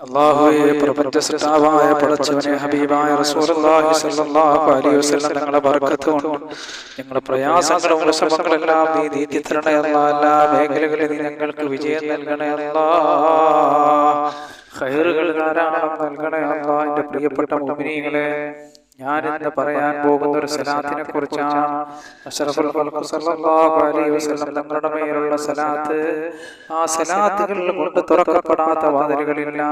അള്ളാഹുവെ പ്രപഞ്ച സൃഷ്ടാവായ പടച്ചവനെ ഹബീബായ റസൂലുള്ളാഹി സ്വല്ലല്ലാഹു അലൈഹി വസല്ലം ബർക്കത്ത് കൊണ്ട് ഞങ്ങളുടെ പ്രയാസങ്ങളും വിഷമങ്ങളെല്ലാം നീ നീതി തരണേ അല്ലാ എല്ലാ മേഖലകളിൽ നീ ഞങ്ങൾക്ക് വിജയം നൽകണേ അല്ലാ. ഖൈറുകൾ ധാരാളം നൽകണേ അല്ലാ എന്റെ പ്രിയപ്പെട്ട മുഅ്മിനീങ്ങളെ ഞാൻ ഇന്ന് പറയാൻ പോകുന്ന ഒരു സലാത്തിനെ കുറിച്ചാണ് അഷ്റഫുൽ ഖൽഖ് സല്ലല്ലാഹു അലൈഹി വസല്ലം തങ്ങളുടെ മേലുള്ള സലാത്ത് ആ കൊണ്ട് തുറക്കപ്പെടാത്ത വാതിലുകളില്ല.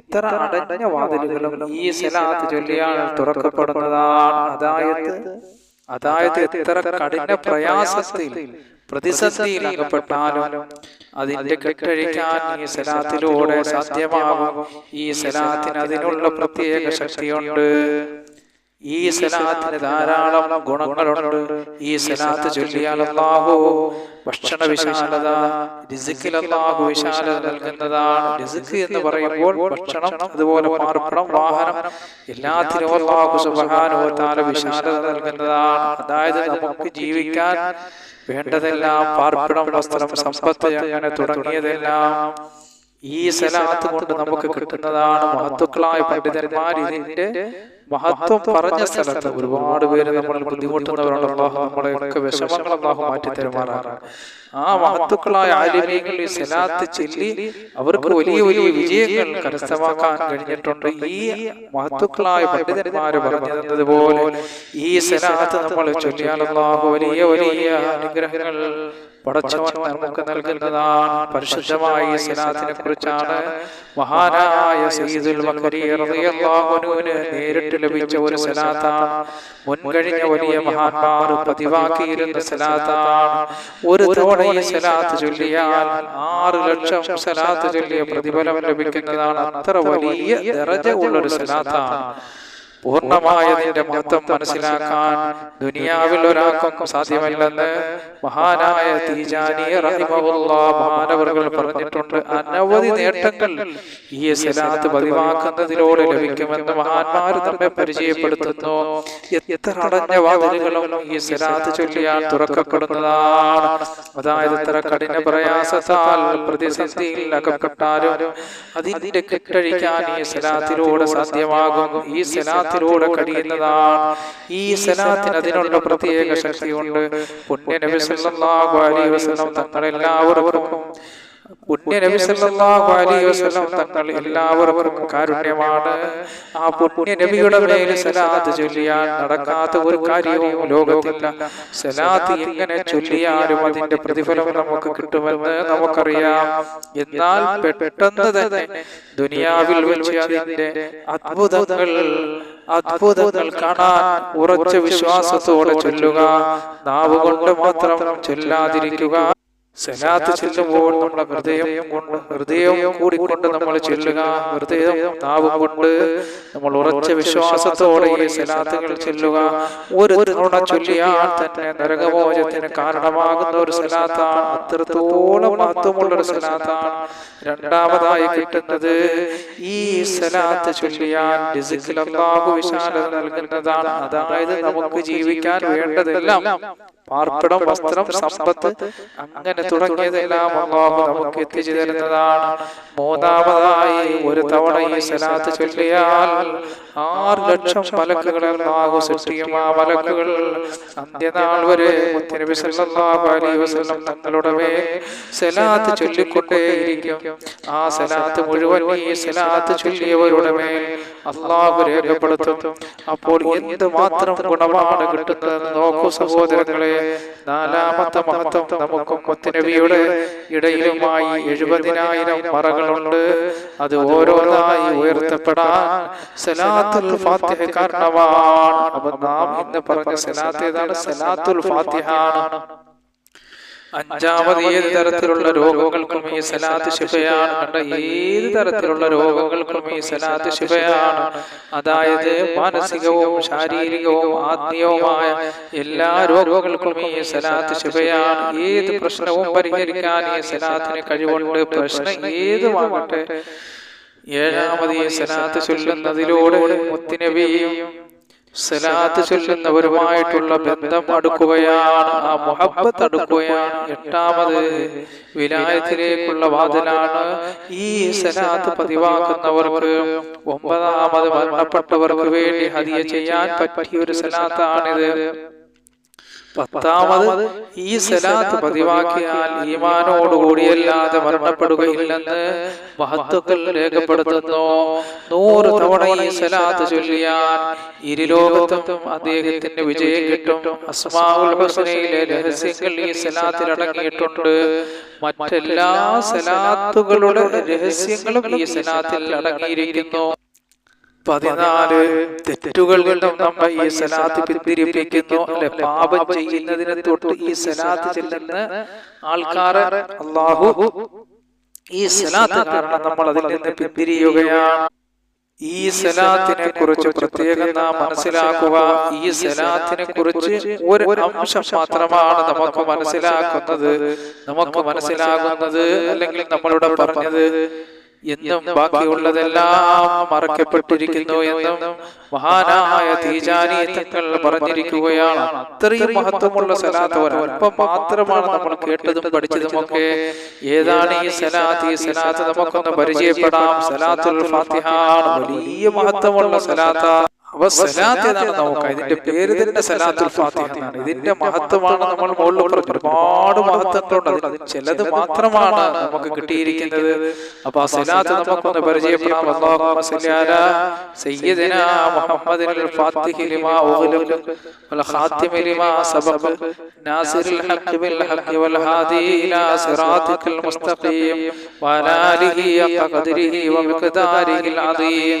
എത്ര അടഞ്ഞ വാതിലുകളും ഈ സലാത്ത് ചൊല്ലിയാൽ തുറക്കപ്പെടുന്നതാണ്. അതായത് അതായത് എത്ര കഠിന പ്രയാസത്തിൽ പ്രതിസന്ധിയിൽ അകപ്പെട്ടാലും അതിന്റെ കെട്ടഴിക്കാൻ ഈ സലാത്തിലൂടെ സാധ്യമാകും. ഈ സലാത്തിന് അതിനുള്ള പ്രത്യേക ശക്തിയുണ്ട്. ഈ സലാത്തിന് ധാരാളം ഗുണങ്ങളുണ്ട്. ഈ സലാത്ത് ചൊല്ലിയാൽ അല്ലാഹു ഭക്ഷണ വിശാലത രിസിക്കിൽ അല്ലാഹു വിശാലത നൽകുന്നതാണ്. രിസിക്ക് എന്ന് പറയുമ്പോൾ ഭക്ഷണം അതുപോലെ പാർപ്പണം വാഹനം എല്ലാത്തിനും അല്ലാഹു സുബ്ഹാനഹു വിശാലത നൽകുന്നതാണ്. അതായത് നമുക്ക് ജീവിക്കാൻ വേണ്ടതെല്ലാം പാർപ്പിടം വസ്ത്രം സമ്പത്ത് അങ്ങനെ തുടങ്ങിയതെല്ലാം ഈ സലാത്ത് കൊണ്ട് നമുക്ക് കിട്ടുന്നതാണ്. മഹത്വക്കളായ പണ്ഡിതന്മാർ ഇതിന്റെ മഹത്വം പറഞ്ഞ സ്ഥലത്ത് ഒരുപാട് പേര് നമ്മൾ ബുദ്ധിമുട്ടുന്നവരുണ്ട്. അള്ളാഹു നമ്മളെയൊക്കെ വിഷമങ്ങൾ അള്ളാഹു മാറ്റി തരുമാറാണ്. ആ മഹത്വക്കളായ ആലിമീങ്ങൾ ഈ സലാത്ത് ചൊല്ലി അവർക്ക് വലിയ വലിയ വിജയങ്ങൾ കരസ്ഥമാക്കാൻ കഴിഞ്ഞിട്ടുണ്ട്. ഈ മഹത്വക്കളായ പണ്ഡിതന്മാര് പറഞ്ഞതുപോലെ ഈ സലാത്ത് നമ്മൾ ചൊല്ലിയാൽ അള്ളാഹു വലിയ വലിയ അനുഗ്രഹങ്ങൾ പടച്ചവൻ നമുക്ക് നൽകുന്നതാണ്. പരിശുദ്ധമായ ഈ സലാത്തിനെ കുറിച്ചാണ് മഹാനായ സയ്യിദുൽ അൻഹുവിന് നേരിട്ട് ലഭിച്ച ഒരു സലാത്താണ്. മുൻകഴിഞ്ഞ വലിയ മഹാന്മാർ പതിവാക്കിയിരുന്ന സലാത്താണ്. ഒരു തവണ ഈ സലാത്ത് ചൊല്ലിയാൽ ആറ് ലക്ഷം സലാത്ത് ചൊല്ലിയ പ്രതിഫലം ലഭിക്കുന്നതാണ്. അത്ര വലിയ ദറജ ഉള്ളൊരു സലാത്താണ്. പൂർണമായ നിന്റെ മഹത്വം മനസ്സിലാക്കാൻ ദുനിയാവിൽ ഒരാൾക്കും സാധ്യമല്ലെന്ന് മഹാനായ തീജാനി മഹാനവറുകൾ പറഞ്ഞിട്ടുണ്ട് അനവധി നേട്ടങ്ങൾ ഈ സലാത്ത് പതിവാക്കുന്നതിലൂടെ ലഭിക്കുമെന്ന് മഹാന്മാർ നമ്മെ പരിചയപ്പെടുത്തുന്നു. എത്ര അടഞ്ഞ വാതിലുകളും ഈ സലാത്ത് ചൊല്ലിയാൽ തുറക്കപ്പെടുന്നതാണ്. അതായത് ഇത്ര കഠിന പ്രയാസത്താൽ പ്രതിസന്ധിയിൽ അകപ്പെട്ടാലും അതിന്റെ കെട്ടഴിക്കാൻ ഈ സലാത്തിലൂടെ സാധ്യമാകും. ഈ സലാത്തിലൂടെ കഴിയുന്നതാണ്. ഈ സലാത്തിന് അതിനുള്ള പ്രത്യേക ശക്തിയുണ്ട്. പുണ്യ നബി സല്ലല്ലാഹു അലൈഹി വസല്ലം തങ്ങളെല്ലാവർക്കും പുണ്യ നബി സല്ലല്ലാഹു അലൈഹി വസല്ലം തങ്ങൾ എല്ലാവർക്കും കാരുണ്യമാണ്. ആ പുണ്യ നബിയുടെ മേൽ സലാത്ത് ചൊല്ലിയാൽ നടക്കാത്ത ഒരു കാര്യവും ലോകത്തില്ല. സലാത്ത് എങ്ങനെ ചൊല്ലിയാലും അതിന്റെ പ്രതിഫലം നമുക്ക് കിട്ടുമെന്ന് നമുക്കറിയാം. എന്നാൽ പെട്ടെന്ന് തന്നെ ദുനിയാവിൽ വെച്ച് അതിന്റെ അത്ഭുതങ്ങൾ അത്ഭുതങ്ങൾ കാണാൻ ഉറച്ച വിശ്വാസത്തോടെ ചൊല്ലുക നാവ് കൊണ്ട് മാത്രം ചൊല്ലാതിരിക്കുക സലാത്ത് ചെല്ലുമ്പോൾ നമ്മുടെ ഹൃദയം കൊണ്ട് ഹൃദയം കൂടിക്കൊണ്ട് നമ്മൾ ചെല്ലുക. ഹൃദയം നാവും കൊണ്ട് നമ്മൾ ഉറച്ച വിശ്വാസത്തോടെ ഈ ചെല്ലുക. ഒരു തവണ ചൊല്ലിയാൽ തന്നെ നരകമോചത്തിന് കാരണമാകുന്ന ഒരു സലാത്താണ് അത്രത്തോളം മഹത്വമുള്ള ഒരു സലാത്താണ് രണ്ടാമതായി കിട്ടുന്നത്. ഈ സലാത്ത് ചൊല്ലിയാൽ ഡിസിക്കിലാകു വിശാലത നൽകുന്നതാണ്. അതായത് നമുക്ക് ജീവിക്കാൻ വേണ്ടതെല്ലാം പാർപ്പിടം വസ്ത്രം സമ്പത്ത് അങ്ങനെ തുടങ്ങിയതെല്ലാം അള്ളാഹു നമുക്ക് എത്തിച്ചു തരുന്നതാണ് മൂന്നാമതായി ഒരു തവണ ഈ സലാത്ത് ചൊല്ലിയാൽ ആറ് ലക്ഷം മലക്കുകൾ അള്ളാഹു സൃഷ്ടിക്കും. ആ മലക്കുകൾ അന്ത്യനാൾ വരെ മുത്തനബി സല്ലല്ലാഹു അലൈഹി വസല്ലം തങ്ങളുടെ മേൽ സലാത്ത് ചൊല്ലിക്കൊണ്ടേയിരിക്കും. ആ സലാത്ത് മുഴുവൻ ഈ സലാത്ത് ചൊല്ലിയവരുടെ മേൽ അള്ളാഹു രേഖപ്പെടുത്തും. അപ്പോൾ എന്ത് മാത്രം ഗുണമാണ് കിട്ടുന്നതെന്ന് നോക്കൂ സഹോദരങ്ങളെ നാലാമത്തെ മഹത്വം നമുക്കും മുത്തനബിയുടെ ഇടയിലുമായി എഴുപതിനായിരം മറകളുണ്ട്. അത് ഓരോന്നായി ഉയർത്തപ്പെടാൻ സലാത്തുൽ ഫാത്തിഹ കാരണമാണ്. അപ്പൊ നാം ഇന്ന് പറഞ്ഞ സലാത്ത് ഏതാണ്? സലാത്തുൽ ഫാത്തിഹ ആണ്. അഞ്ചാമത് ഏത് തരത്തിലുള്ള രോഗങ്ങൾക്കും ഈ സലാത്ത് ശിഫയാണ് കണ്ട ഏത് തരത്തിലുള്ള രോഗങ്ങൾക്കും ഈ സലാത്ത് ശിഫയാണ്. അതായത് മാനസികവും ശാരീരികവും ആത്മീയവുമായ എല്ലാ രോഗങ്ങൾക്കും ഈ സലാത്ത് ശിഫയാണ്. ഏത് പ്രശ്നവും പരിഹരിക്കാൻ ഈ സലാത്തിന് കഴിവുണ്ട്. പ്രശ്നം ഏതുമാകട്ടെ ഏഴാമത് ഈ സലാത്ത് ചൊല്ലുന്നതിലൂടെ മുത്തിനബിയും സലാത്ത് ചൊല്ലുന്നവരുമായിട്ടുള്ള ബന്ധം അടുക്കുകയാണ്. ആ മുഹബത്ത് അടുക്കുകയാണ്. എട്ടാമത് വിലായത്തിലേക്കുള്ള വാതിലാണ് ഈ സലാത്ത് പതിവാക്കുന്നവർക്ക്. ഒമ്പതാമത് മരണപ്പെട്ടവർക്ക് വേണ്ടി ഹതിയ ചെയ്യാൻ പറ്റിയ ഒരു സലാത്താണിത്. പത്താമത് ഈ സലാത്ത് പതിവാക്കിയാൽ ഈമാനോടുകൂടിയല്ലാതെ മരണപ്പെടുകയില്ലെന്ന് മഹത്വക്കൾ രേഖപ്പെടുത്തുന്നു. നൂറ് തവണ ഈ സലാത്ത് ചൊല്ലിയാൽ ഇരുലോകത്തും അദ്ദേഹത്തിന്റെ വിജയം കിട്ടും. ഹുസനയിലെ രഹസ്യങ്ങൾ ഈ സലാത്തിൽ അടങ്ങിയിട്ടുണ്ട്. മറ്റെല്ലാ സലാത്തുകളുടെ രഹസ്യങ്ങളും ഈ സലാത്തിൽ അടങ്ങിയിരിക്കുന്നു. പതിനാല് തെറ്റുകൾ നമ്മെ ഈ സലാത്ത് പിന്തിരിപ്പിക്കുന്നു അല്ലെ? പാപം ചെയ്യുന്നതിനെ തൊട്ട് ഈ സലാത്ത് ചെല്ലുന്ന ആൾക്കാരെ അള്ളാഹു ഈ സലാത്ത് കാരണം നമ്മൾ അതിൽ നിന്ന് പിന്തിരിയുകയാണ് ഈ സലാത്തിനെ കുറിച്ച് പ്രത്യേകം നാം മനസ്സിലാക്കുക. ഈ സലാത്തിനെ കുറിച്ച് ഒരു അംശം മാത്രമാണ് നമുക്ക് മനസ്സിലാക്കുന്നത്. നമുക്ക് മനസ്സിലാകുന്നത് അല്ലെങ്കിൽ നമ്മളിവിടെ പറഞ്ഞത് എന്നും ബാക്കിയുള്ളതെല്ലാം മറക്കപ്പെട്ടിരിക്കുന്നു എന്നും മഹാനായ തീജാനി തങ്ങൾ പറഞ്ഞിരിക്കുകയാണ്. അത്രയും മഹത്വമുള്ള സലാത്ത് മാത്രമാണ് നമ്മൾ കേട്ടതും പഠിച്ചതും ഒക്കെ ഏതാണ് ഈ സലാത്ത്? ഈ സലാത്ത് നമുക്കൊന്ന് പരിചയപ്പെടാം. സലാത്തുൽ ഫാത്തിഹ വലിയ മഹത്വമുള്ള സലാത്ത. അപ്പൊ സലാത്ത് ഏതാണ് ഇതിന്റെ പേര് തന്നെ സലാത്തുൽ ഫാത്തിഹ എന്നാണ്. ഇതിന്റെ മഹത്വമാണ് നമ്മൾ മുകളിൽ പറഞ്ഞു ഒരുപാട് മഹത്വങ്ങളുണ്ട് അതിൽ ചിലത് മാത്രമാണ് നമുക്ക് കിട്ടിയിരിക്കുന്നത്. അപ്പൊ ആ സലാത്ത് നമുക്കൊന്ന് പരിചയപ്പെടാം. അല്ലാഹുമ്മ സല്ലി അലാ സയ്യിദിനാ മുഹമ്മദിൽ ഫാത്തിഹി ലിമാ ഉഗ്ലിഖ വൽ ഖാതിമി ലിമാ സബഖ നാസിറിൽ ഹഖ് ബിൽ ഹഖ് വൽ ഹാദി ഇലാ സിറാത്തിക്കൽ മുസ്തഖീം അദീം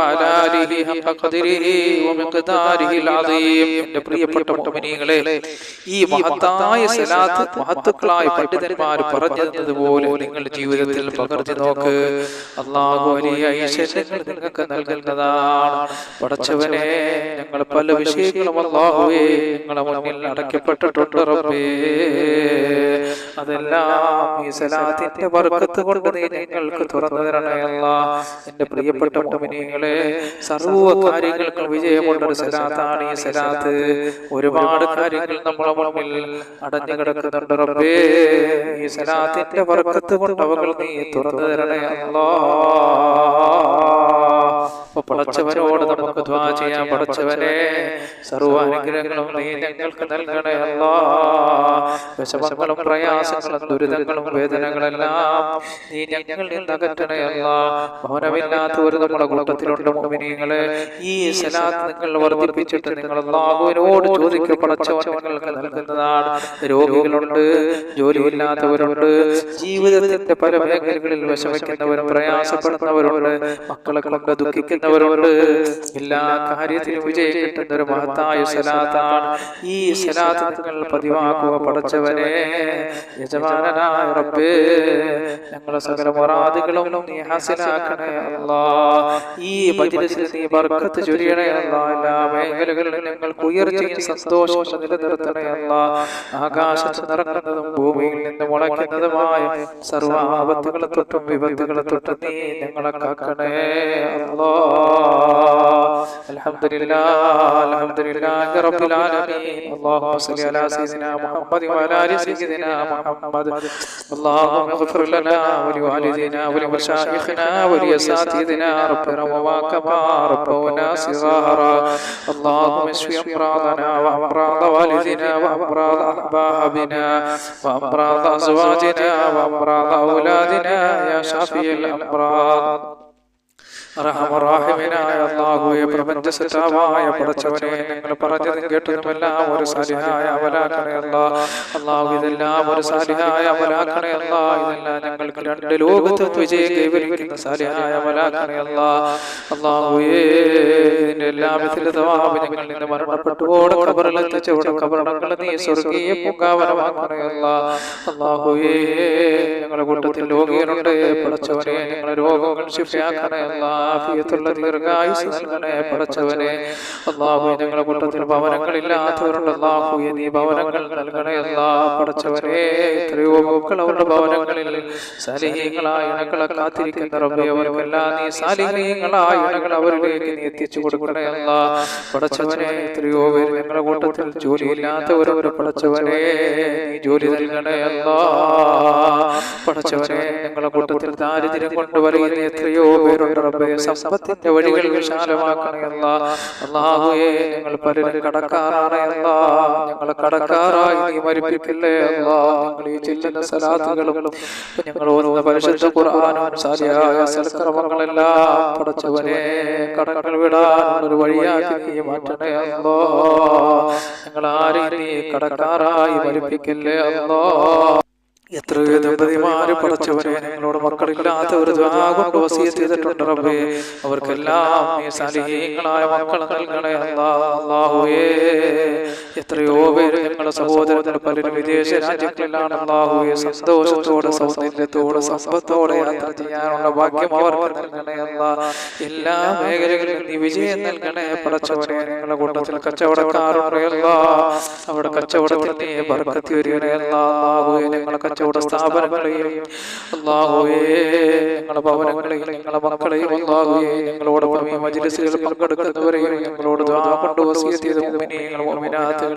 وعلى آله حق قدره ومقداره العظيم എൻ്റെ പ്രിയപ്പെട്ട മുഅ്മിനീങ്ങളെ ഈ മഹത്തായ സലാത്ത് മഹത്തുക്കളായ പണ്ഡിതന്മാർ പറഞ്ഞു തന്നതുപോലെ നിങ്ങളുടെ ജീവിതത്തിൽ പകർത്തി നോക്ക് അള്ളാഹു വലിയ ഐശ്വര്യങ്ങൾ നിങ്ങൾക്ക് നൽകുന്നതാണ് പടച്ചവനെ ഞങ്ങൾ പല വിഷയങ്ങളും അള്ളാഹുവേ നിങ്ങളെ മുന്നിൽ അടയ്ക്കപ്പെട്ടിട്ടുണ്ട് റബ്ബേ അതെല്ലാം ഈ സലാത്തിന്റെ വർക്കത്ത് കൊണ്ട് നീ ഞങ്ങൾക്ക് തുറന്നു തരണേ അല്ലാ എന്റെ പ്രിയപ്പെട്ട മുഅ്മിനീങ്ങളെ സർവ കാര്യങ്ങൾക്കും വിജയമുള്ള ഒരു സലാത്താണ് ഈ സലാത്ത് ഒരുപാട് കാര്യങ്ങൾ നമ്മളെ മുന്നിൽ അടഞ്ഞു കിടക്കുന്നുണ്ട് റബ്ബേ. ഈ സലാത്തിന്റെ വർക്കത്ത് കൊണ്ട് അവകൾ നീ തുറന്നു തരണേ അല്ലാ അപ്പൊ പടച്ചവനോട് നമുക്ക് ദ്വാ ചെയ്യാം. പടച്ചവരെ സർവാനുഗ്രഹങ്ങളും നീ ഞങ്ങൾക്ക് നൽകണേ അല്ലാ. വിഷമങ്ങളും പ്രയാസങ്ങളും ദുരിതങ്ങളും വേദനകളെല്ലാം നീ ഞങ്ങളിൽ നിന്ന് അകറ്റണേ മൗനമില്ലാത്ത ഒരു നമ്മുടെ കൂട്ടത്തിലുണ്ട് മോമിനിയങ്ങളെ. ഈ സലാത്ത് നിങ്ങൾ വർദ്ധിപ്പിച്ചിട്ട് നിങ്ങൾ അള്ളാഹുവിനോട് ചോദിക്കുക പടച്ചവൻ നിങ്ങൾക്ക് നൽകുന്നതാണ്. രോഗികളുണ്ട് ജോലിയില്ലാത്തവരുണ്ട് ജീവിതത്തിന്റെ പല മേഖലകളിൽ വിഷമിക്കുന്നവരും പ്രയാസപ്പെടുന്നവരുണ്ട്. മക്കളെ കൊണ്ട് ദുഃഖിക്കുന്നവരുണ്ട് എല്ലാ കാര്യത്തിലും വിജയം കിട്ടുന്ന ഒരു മഹത്തായ സലാത്താണ് ഈ സലാത്ത് നിങ്ങൾ പതിവാക്കുക പടച്ചവനെ യജമാനായ റബ്ബേ ഞങ്ങളെ സകല മൊറാദുകളും നീ ഹാസിലാക്കണേ അല്ലാ. ഈ മജ്ലിസിൽ നീ ബർക്കത്ത് ചൊരിയണേ അല്ലാ. എല്ലാ മേഖലകളിലും ഞങ്ങൾക്ക് ഉയർച്ചയും സന്തോഷം നിലനിർത്തണേ അല്ലാ. ആകാശത്ത് നിറങ്ങുന്നതും ഭൂമിയിൽ നിന്ന് മുളയ്ക്കുന്നതുമായ സർവ ആപത്തുകളെ തൊട്ടും വിപത്തുകളെ തൊട്ടും നീ ഞങ്ങളെ കാക്കണേ അല്ലാ. الحمد لله الحمد لله رب العالمين. اللهم صل على سيدنا محمد وعلى آل سيدنا محمد. اللهم اغفر لنا ولوالدينا ولمشايخنا ولأساتذتنا. ربنا وواكبا ربنا صغارا اللهم اشف أمراضنا وأمراض والدنا وأمراض أحبابنا وأمراض أزواجنا وأمراض أولادنا يا شافي الأمراض. അള്ളാഹുവെ പടച്ചവനെ ഞങ്ങൾ പറഞ്ഞതും കേട്ടതുമെല്ലാം ഒരു സാലിഹായ അള്ളാഹു ഇതെല്ലാം ഒരു സാലിഹായ ഇതെല്ലാം ഞങ്ങൾക്ക് രണ്ട് ലോകത്ത് വിജയം കൈവരിക്കുന്ന സാലിഹായ ഇതിന്റെ എല്ലാ ഞങ്ങൾ നിന്ന് കബറടങ്ങൾ നീ സ്വർഗീയ അല്ലാ ഞങ്ങളുടെ കൂട്ടത്തിൽ രോഗികളുണ്ട്. പടച്ചവനെ ഞങ്ങളുടെ രോഗങ്ങൾ ശിഫയാക്കണേ അല്ലാ ആഫിയത്തുള്ള ദീർഘായുസ് നൽകണേ പടച്ചവനെ അള്ളാഹു ഞങ്ങളുടെ കൂട്ടത്തിൽ ഭവനങ്ങളില്ലാത്തവരുണ്ട്. അള്ളാഹു നീ ഭവനങ്ങൾ നൽകണേ അല്ലാ പടച്ചവനെ എത്രയോ മക്കൾ അവരുടെ ഭവനങ്ങളിൽ. സലിഹീങ്ങളായ ഇണകളെ കാത്തിരിക്കുന്ന റബ്ബെ അവർക്കെല്ലാം നീ സാലിഹീങ്ങളായ ഇണകൾ അവരിലേക്ക് നീ എത്തിച്ചു കൊടുക്കണേ അല്ലാ പടച്ചവനെ എത്രയോ പേര് ഞങ്ങളുടെ കൂട്ടത്തിൽ ജോലിയില്ലാത്തവരവർ പടച്ചവനെ നീ ജോലി നൽകണേ അല്ലാ പടച്ചവനെ ഞങ്ങളുടെ കൂട്ടത്തിൽ ദാരിദ്ര്യം കൊണ്ടുവരുന്ന എത്രയോ പേരുണ്ട് റബ്ബെ സമ്പത്തിന്റെ വഴികൾ വിശാലമാക്കണേ അല്ലാ. അല്ലാഹുവേ ഞങ്ങൾ പലരും കടക്കാറാണ് അല്ലാ. ഞങ്ങൾ കടക്കാറായി നീ മരിപ്പിക്കില്ലേ അല്ലാ. ഞങ്ങൾ ഈ ചെല്ലുന്ന സലാത്തുകളും ഞങ്ങൾ ഓരോന്ന് പരിശുദ്ധ ഖുർആാനും സാരിയായ സൽക്കർമ്മങ്ങളെല്ലാം പടച്ചവനെ കടങ്ങൾ ഒരു വഴിയാക്കി നീ മാറ്റണേ അല്ലോ. ഞങ്ങൾ ആരെയും നീ കടക്കാറായി മരിപ്പിക്കില്ലേ അല്ലോ. എത്രയോ ദമ്പതിമാര് പടച്ചവരെ ഞങ്ങളോട് ഒരു കൊണ്ട് വസീയത്ത് ചെയ്തിട്ടുണ്ട് റബ്ബേ. അവർക്കെല്ലാം നീ സാലിഹീങ്ങളായ മക്കൾ നൽകണേ. അല്ലാഹുവേ. എത്രയോ പേര് ഞങ്ങളുടെ സഹോദരങ്ങൾ പലരും വിദേശ രാജ്യങ്ങളിലാണ് അല്ലാഹുവേ. സന്തോഷത്തോടെ സൗന്ദര്യത്തോടെ സമ്പത്തോടെ യാത്ര ചെയ്യാനുള്ള ഭാഗ്യം അവർക്ക് നൽകണേ അല്ല എല്ലാ മേഖലകളിലും നീ വിജയം നൽകണേ പടച്ചവരെ ഞങ്ങളുടെ കൂട്ടത്തിൽ കച്ചവടക്കാരുണ്ട് അല്ലാ അവിടെ കച്ചവടത്തിൽ നീ ബർക്കത്തി വരികണേ അല്ലാ അല്ലാഹുവേ. ഞങ്ങളെ കച്ചവട സ്ഥാപനങ്ങളെയും ഞങ്ങളുടെ ഭവനങ്ങളെയും ഞങ്ങളുടെ മക്കളെയും മജ്ലിസുകൾ പങ്കെടുക്കുന്നവരെയും ഞങ്ങളോട് ദുആ കൊണ്ട് വസിയത്ത് ചെയ്ത മുഅ്മിനീങ്ങൾ മുഅ്മിനാത്തുകൾ.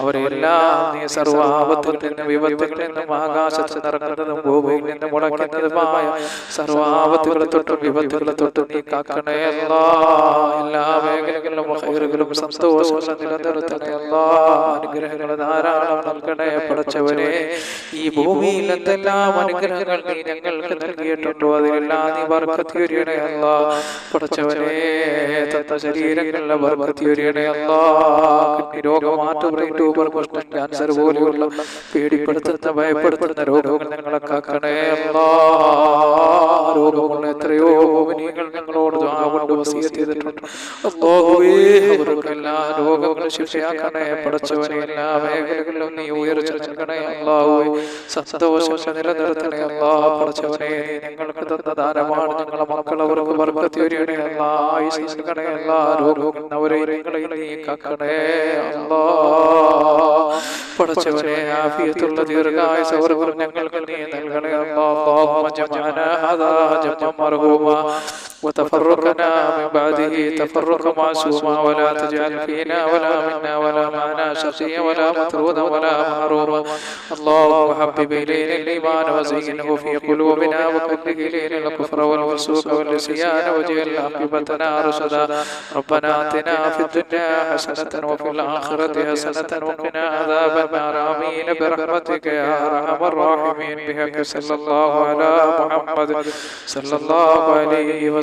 അവരെല്ലാം നീ സർവാപത്തുകളിൽ നിന്ന് വിപത്തുകളിൽ നിന്നും ആകാശത്ത് നിറങ്ങുന്നതും ഭൂമിയിൽ നിന്ന് മുളയ്ക്കുന്നതുമായ സർവാപത്തുകളെ തൊട്ടും വിപത്തുകളെ തൊട്ടും നീ കാക്കണേ എല്ലാ മേഖലകളിലും ഹൈറുകളും സന്തോഷങ്ങളും നിലനിർത്തണേ അല്ലാ. അനുഗ്രഹങ്ങൾ ധാരാളം നൽകണേ പടച്ചവരെ ഈ ഭൂമിയിൽ എന്തെല്ലാം അനുഗ്രഹങ്ങൾ പടച്ചവനെ തത്ത പോലെയുള്ള പേടിപ്പെടുത്തുന്ന ഭയപ്പെടുത്തുന്ന രോഗങ്ങൾ ഞങ്ങളെ രോഗമുള്ള എത്രയോ ഞങ്ങളോട് രോഗങ്ങളും ശിക്ഷയാക്കണേ. പടച്ചവനെ എല്ലാ മേഖലകളിലും നീ ഉയർച്ച സന്തോഷങ്ങൾ നിലനിർത്തണേ അല്ലാ പഠിച്ചവനെ ഞങ്ങൾക്ക് തന്ന ദാനമാണ് ഞങ്ങളെ മക്കളെ ഉറവ് വർഗത്തിയൊരിയുടെ എല്ലാ ഐശ്വര്യങ്ങളെ എല്ലാ രോഗങ്ങളെ നീ കക്കണേ അല്ലാ. പഠിച്ചവനെ ആഫിയത്തുള്ള ദീർഘായുസ് ഉറവ് ഞങ്ങൾക്ക് നീ നൽകണേ അല്ലാ. ജമാന ഹദാ ജമ്മ وتفرقنا من بعده تفرقا معصوما ولا تجعل فينا ولا منا ولا معنا شقيا ولا مطرودا ولا محروما اللهم حبب إلينا الإيمان وزينه في قلوبنا وكره إلينا الكفر والفسوق والعصيان واجعل عاقبتنا رشدا. ربنا آتنا في الدنيا حسنة وفي الآخرة حسنة وقنا عذاب النار. آمين. برحمتك يا أرحم الراحمين. بحق صلى الله على محمد. صلى الله عليه